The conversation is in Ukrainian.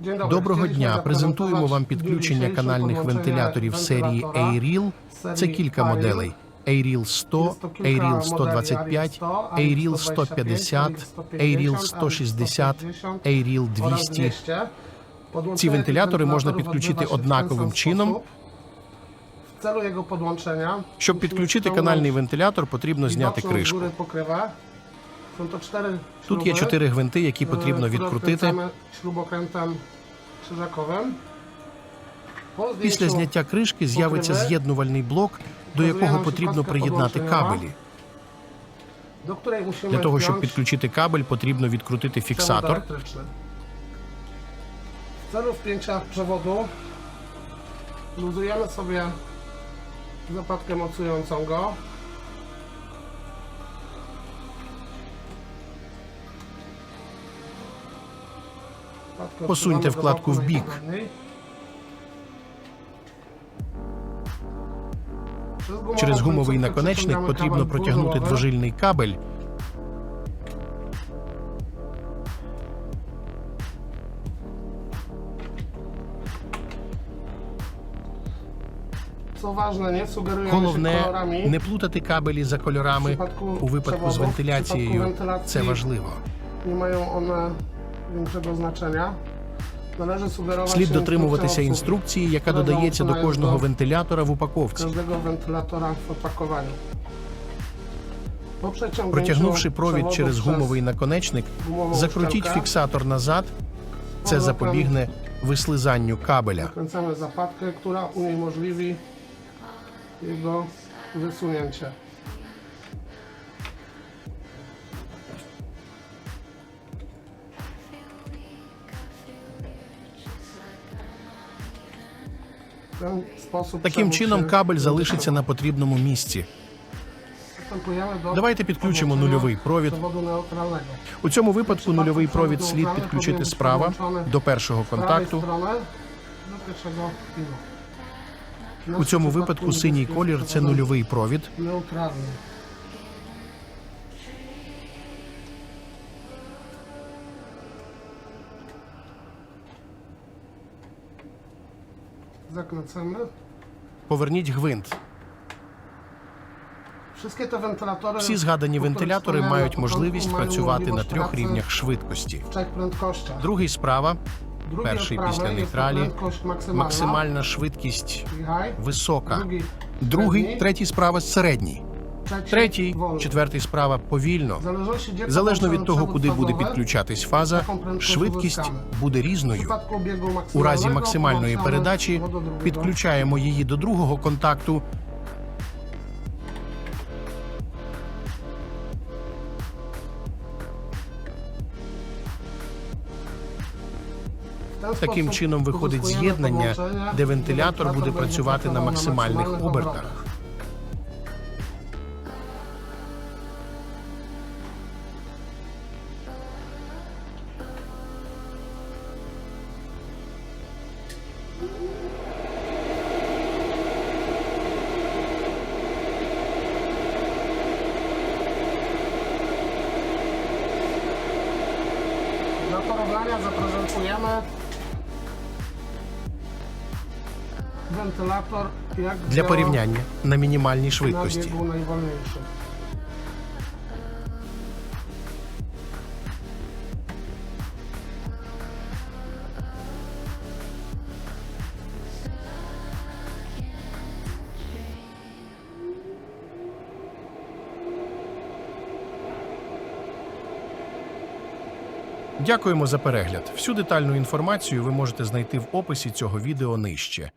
Доброго дня. Презентуємо вам підключення канальних вентиляторів серії z Це кілька моделей: A-Reel 100, Jest to kilka A-Reel modeli 125, A-Reel A-Reel 100, 150, A-Reel A-Reel 160, A-Reel oraz 200. 200. Podłączenie Ці вентилятори можна підключити однаковим чином. Щоб підключити канальний вентилятор, потрібно зняти кришку. Тут є чотири гвинти, які потрібно відкрутити. Після зняття кришки з'явиться з'єднувальний блок, до якого потрібно приєднати кабелі. Для того, щоб підключити кабель, потрібно відкрутити фіксатор. W celu wpięcia przewodu luzujemy sobie zapadkę mocującą go. Bik. najpewniej. Przez gumową Через гумовий наконечник потрібно протягнути двожильний кабель. Головне не плутати кабелі за кольорами. У випадку з вентиляцією це важливо. Większego znaczenia. Należy sugerować Слід дотримуватися інструкції, яка додається до кожного вентилятора в упаковці. każdego wentylatora w opakowaniu. Po przeciągnięciu Протягнувши провід przewodu через przez гумовий наконечник, закрутіть фіксатор назад. Це запобігне вислизанню кабеля. Zakręcamy zapadkę, która uniemożliwi jego wysunięcie. Таким чином кабель залишиться на потрібному місці. Давайте підключимо нульовий провід. У цьому випадку нульовий провід слід підключити справа до першого контакту. У цьому випадку синій колір це нульовий провід. Zakręcamy. Поверніть гвинт. Всі згадані вентилятори мають можливість працювати на трьох рівнях швидкості. Другий справа перший після нейтралі, максимальна швидкість висока. Другий, третій справа середній. Третій, четвертий справа повільно. Залежно від того, куди буде підключатись фаза, швидкість буде різною. У разі максимальної передачі підключаємо її до другого контакту. Таким чином виходить з'єднання, де вентилятор буде працювати на максимальних обертах. Dla porównania zaprezentujemy wentylator jak Для порівняння на мінімальній швидкості. biegu Дякуємо за перегляд. Всю детальну інформацію ви можете знайти в описі цього відео нижче.